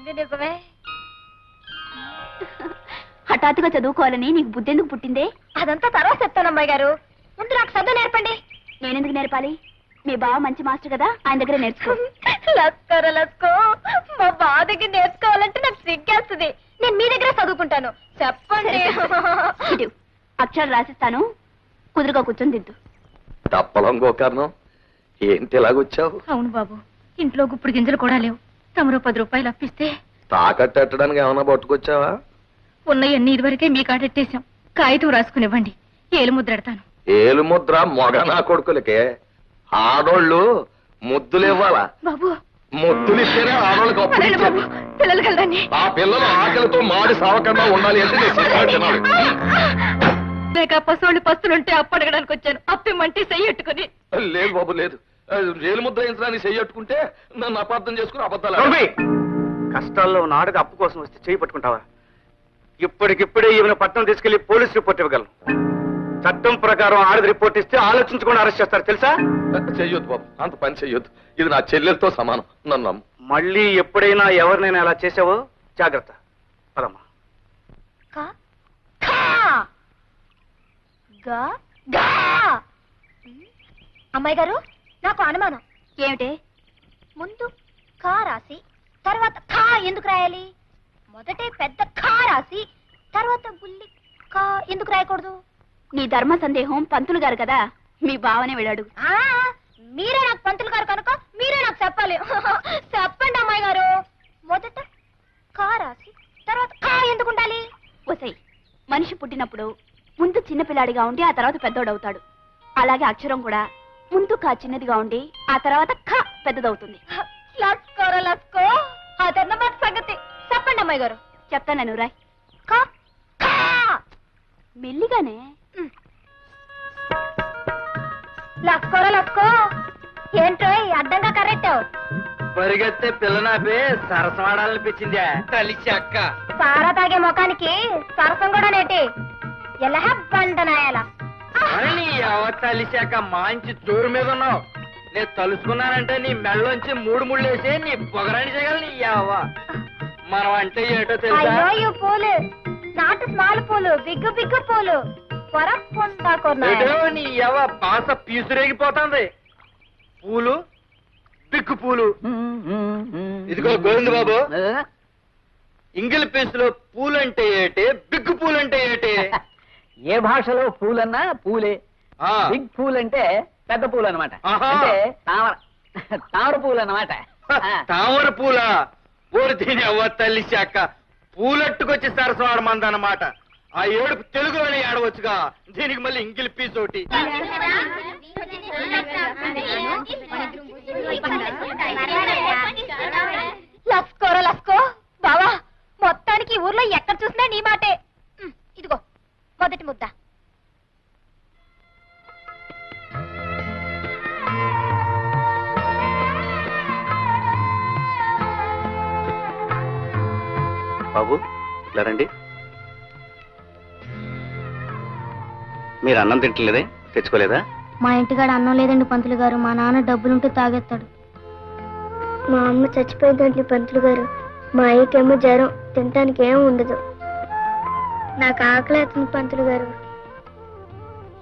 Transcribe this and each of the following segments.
చెప్పింది నిజమే? హఠాత్తుగా చదువుకోవాలని నీకు బుద్ధి ఎందుకు పుట్టిందే? అదంతా తర్వాత చెప్తాను అమ్మాయి గారు. ముందు నాకు చదువు నేర్పండి. నేనెందుకు నేర్పాలి? మీ బావ మంచి మాస్టర్ కదా ఆయన దగ్గర నేర్చుకో. లస్కర లస్కో మా బాధకి నేర్చుకోవాలంటే నాకు సిగ్గేస్తుంది. నేను మీ దగ్గర చదువుకుంటాను. చెప్పండి. ఇటు అక్షరాలు రాసిస్తాను కుదురుగా కూర్చొని దిద్దు తప్పలం గోకర్ణం ఏంటి ఇలాగొచ్చావు? అవును బాబు ఇంట్లో గుప్పుడు గింజలు కూడా లేవు. తమరు పది రూపాయలు అప్పిస్తే తాకట్టడానికి ఏమైనా పట్టుకొచ్చావా? ఉన్నయన్ని ఇదివరకే మీ కాడెట్టేశాం కాగితం రాసుకునివ్వండి. ఏలు ముద్రెడతాను ఏలు ముద్ర మొగ నా కొడుకులకే. ఆడోళ్ళు ముద్దులు ఇవ్వాలా? బాబు. ముద్దులు ఇస్తేనే ఆడోళ్ళకి బాబు ఇచ్చేది. పిల్లలు కలదండి ఆ పిల్లలు ఆకలితో మాడి సావకుండా ఉండాలి అంటే నేను సిగ్గుపడి తినాలి. లేక పశువులు పస్తులుంటే అప్పు అడగడానికి వచ్చాను అప్పిమ్మంటే చెయ్యట్టుకుని లేదు బాబు లేదు. ఏలు ముద్ర వేయించడానికి చెయ్యట్టుకుంటే నన్ను అపార్థం చేసుకుని అబద్ధాలు! కష్టాల్లో ఉన్న ఆడది అప్పు కోసం వస్తే చేయి పట్టుకుంటావా? ఇప్పటికిప్పుడే ఈమెను పట్టణం తీసుకెళ్ళి పోలీస్ రిపోర్ట్ ఇవ్వగలను. చట్టం ప్రకారం ఆడది రిపోర్ట్ ఇస్తే ఆలోచించకుండా అరెస్ట్ చేస్తారు తెలుసా? చెయ్యొద్దు బాబు అంత పని చెయ్యొద్దు. ఇది నా చెల్లెలతో సమానం నన్ను మళ్ళీ ఎప్పుడైనా ఎవరినైనా అలా చేసావో? జాగ్రత్త పదమ్మా. కా? ఖా గా? గా? అమ్మాయి గారు నాకు అనుమానం. ఏమిటే? ముందు ఖా రాసి తర్వాత ఖా ఎందుకు రాయాలి? మొదటే పెద్ద ఖా రాసి తర్వాత బుల్లి ఖా ఎందుకు రాయకూడదు? నీ ధర్మ సందేహం పంతులు గారు కదా మీ బావనే వెళ్ళాడు ఆ మీరే నాకు పంతులు గారు కనుక మీరే నాకు చెప్పాలి. చెప్పండి అమ్మాయి గారు. మొదట ఖా రాసి తర్వాత ఖా ఎందుకు ఉండాలి? ఒసై మనిషి పుట్టినప్పుడు ముందు చిన్నపిల్లాడిగా ఉండి ఆ తర్వాత పెద్దోడవుతాడు. అలాగే అక్షరం కూడా. ముందు కా చిన్నదిగా ఉండి ఆ తర్వాత ఖ పెద్దదవుతుంది. లస్కోర లస్కో. అదన్నమాట సంగతి. చెప్పండి అమ్మాయి గారు. చెప్తాను నేను రాయ్ మెల్లిగానే. లస్కోర లస్కో ఏంటో అడ్డంగా కరెక్టావు పరిగెత్తే పిల్లనాపే సరసమాడాలనిపించిందా కలిసి అక్క. సారా తాగే ముఖానికి సరసం కూడా నేటి. ఎలా బండనాయాల నీ అవతలిశాక మంచి జోరు మీద ఉన్నావు. నేను తలుసుకున్నానంటే నీ మెళ్ళలోంచి మూడు ముళ్ళు వేసి నీ పొగరాని చేయగలను నీ యావ మనం అంటే ఏటో తెలుసా? అయ్యో పూలు. నాటు స్మాల్ పూలు బిగ్గు బిగ్గు పూలు. ఏటో నీ యవ బాస పీసురేగిపోతుంది. పూలు పిక్కు పూలు. ఇదిగో గోవింద బాబు. ఇంగిల్ పీసులో పూలంటే ఏటి బిగ్గు పూలంటే ఏటి? ఏ భాషలో పూలన్నా పూలే. ఆ, బిగ్ పూల్ అంటే పెద్ద పూలు అనమాట ఆహా. అంటే తామర తామర పూలు అన్నమాట. ఆ. తామర పూల? ఊరు దీని అవ్వ తల్లి శాఖ. పూలట్టుకొచ్చి సరసవాడమందన్నమాట ఆ ఏడుపు తెలుగులోనే ఏడవచ్చుగా దీనికి మళ్ళీ ఇంగిల్ పీస్ ఒకటి. లస్కోర లస్కో. బావా మొత్తానికి ఈ ఊర్లో ఎక్కడ చూసినా నీ మాటే. బాబు ఇలా రండి మీరు అన్నం తింటలేదే? తెచ్చుకోలేదా? మా ఇంటికాడ అన్నం లేదండి పంతులు గారు. మా నాన్న డబ్బులుంటే తాగేస్తాడు. మా అమ్మ చచ్చిపోయిందండి పంతులు గారు. మా అయ్యకేమో జ్వరం. తినటానికి ఏం ఉండదు. నాకు ఆకలి అవుతుంది పంతులు గారు.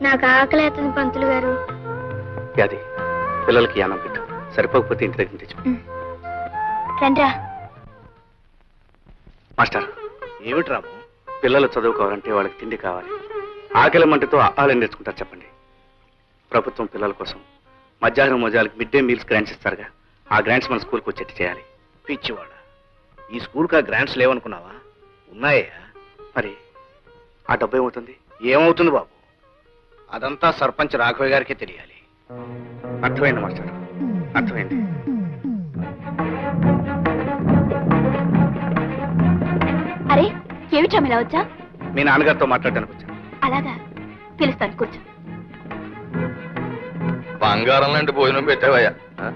నాకు ఆకలి అవుతుంది పంతులు గారు. అది పిల్లలకి అన్నం పెట్టు. సరిపోకపోతే ఇంటి దగ్గర తెచ్చు రండ్రా. మాస్టర్. ఏమిటి రాము? పిల్లలు చదువుకోవాలంటే వాళ్ళకి తిండి కావాలి. ఆకలి మంటతో ఆహారం నేర్చుకుంటారు చెప్పండి. ప్రభుత్వం పిల్లల కోసం మధ్యాహ్నం మోజాలకు మిడ్ డే మీల్స్ గ్రాంట్స్ ఇస్తారుగా. ఆ గ్రాంట్స్ మన స్కూల్కి వచ్చేట్టు చేయాలి. పిచ్చివాడ. ఈ స్కూల్కి ఆ గ్రాంట్స్ లేవనుకున్నావా? ఉన్నాయా? మరి ఆ డబ్బు ఏమవుతుంది? ఏమవుతుంది బాబు? అదంతా సర్పంచ్ రాఘవయ్య గారికే తెలియాలి. అర్థమైంది మాస్టర్. అర్థమైంది. ఏమిటా ఇలా వచ్చా? మీ నాన్నగారితో మాట్లాడడానికి వచ్చాను అలాగా. పిలుస్తాను కూర్చో. బంగారం లాంటి భోజనం పెట్టావయ్యా. ఆ?